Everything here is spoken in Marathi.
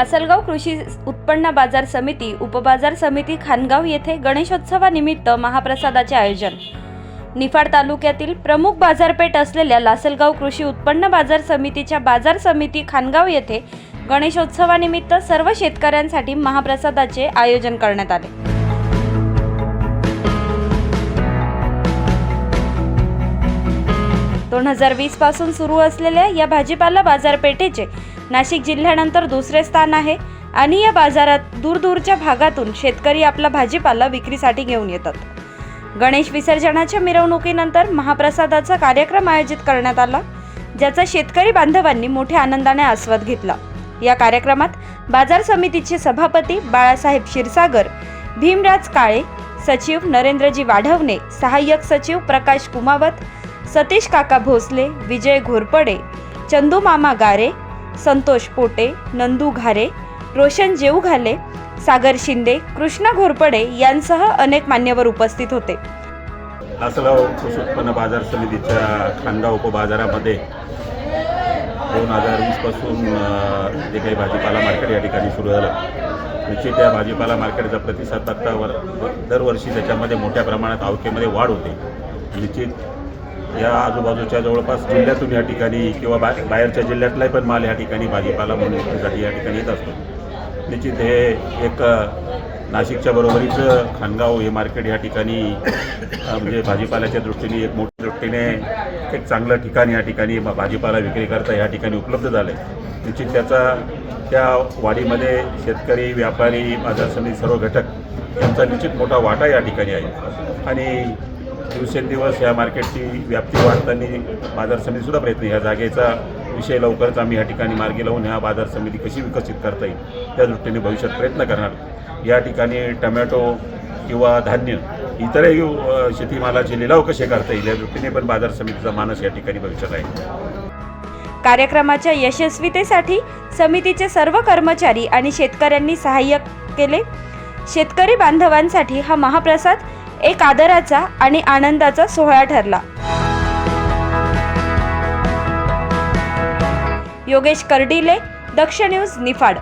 लासलगाव कृषी उत्पन्न बाजार समिती उपबाजार समिती खानगाव येथे गणेशोत्सवानिमित्त महाप्रसादाचे आयोजन. निफाड तालुक्यातील प्रमुख बाजारपेठ असलेल्या लासलगाव कृषी उत्पन्न बाजार समितीच्या बाजार समिती खानगाव येथे गणेशोत्सवानिमित्त सर्व शेतकऱ्यांसाठी महाप्रसादाचे आयोजन करण्यात आले. दोन हजार वीसपासून सुरू असलेल्या या भाजीपाला बाजारपेठेचे नाशिक जिल्ह्यानंतर दुसरे स्थान आहे. आणि या बाजारात दूरदूरच्या भागातून शेतकरी आपला भाजीपाला विक्रीसाठी घेऊन येतात. गणेश विसर्जनाच्या मिरवणुकीनंतर महाप्रसादाचा कार्यक्रम आयोजित करण्यात आला ज्याचा शेतकरी बांधवांनी मोठ्या आनंदाने आस्वाद घेतला. या कार्यक्रमात बाजार समितीचे सभापती बाळासाहेब क्षीरसागर भीमराज काळे सचिव नरेंद्रजी वाढवणे सहाय्यक सचिव प्रकाश कुमावत सतीश काका भोसले विजय घोरपडे चंदू मामा गारे संतोष पोटे नंदू घारे रोशन जेऊघाले सागर शिंदे कृष्णा घोरपडे यांसह अनेक मान्यवर उपस्थित होते. लासलगाव कृषी उत्पन्न बाजार समितीच्या खानगाव उपबाजारामध्ये दोन हजार वीसपासून जे काही भाजीपाला मार्केट या ठिकाणी सुरू झालं. निश्चित त्या भाजीपाला मार्केटचा प्रतिसाद आत्ता वर दरवर्षी त्याच्यामध्ये मोठ्या प्रमाणात आवकेमध्ये वाढ होते. निश्चित या आजूबाजूच्या जवळपास जिल्ह्यातून या ठिकाणी किंवा बा बाहेरच्या जिल्ह्यातलाही पण माल या ठिकाणी भाजीपाला म्हणून विक्रीसाठी या ठिकाणी येत असतो. निश्चित हे एक नाशिकच्या बरोबरीचं खानगाव हे मार्केट या ठिकाणी म्हणजे भाजीपाल्याच्या दृष्टीने एक मोठ्या दृष्टीने एक चांगलं ठिकाण या ठिकाणी भाजीपाला विक्री करता या ठिकाणी उपलब्ध झालं आहे निश्चित त्याचा त्या वाढीमध्ये शेतकरी व्यापारी बाजार समिती सर्व घटक यांचा निश्चित मोठा वाटा या ठिकाणी आहे. आणि दिवसेंदिवस या मार्केटची व्याप्ती वाढताना बाजार समितीसुद्धा प्रयत्न या जागेचा विषय लवकरच आम्ही या ठिकाणी मार्गी लावून ह्या बाजार समिती कशी विकसित करता येईल त्या दृष्टीने भविष्यात प्रयत्न करणार. या ठिकाणी टमॅटो किंवा धान्य इतरही शेतीमालाचे लिलाव कसे करता येईल या दृष्टीने पण बाजार समितीचा मानस या ठिकाणी भविष्यात आहे. कार्यक्रमाच्या यशस्वीतेसाठी समितीचे सर्व कर्मचारी आणि शेतकऱ्यांनी सहाय्य केले. शेतकरी बांधवांसाठी हा महाप्रसाद एक आदराचा आणि आनंदाचा सोहळा ठरला. योगेश कर्डिले दक्ष न्यूज निफाड.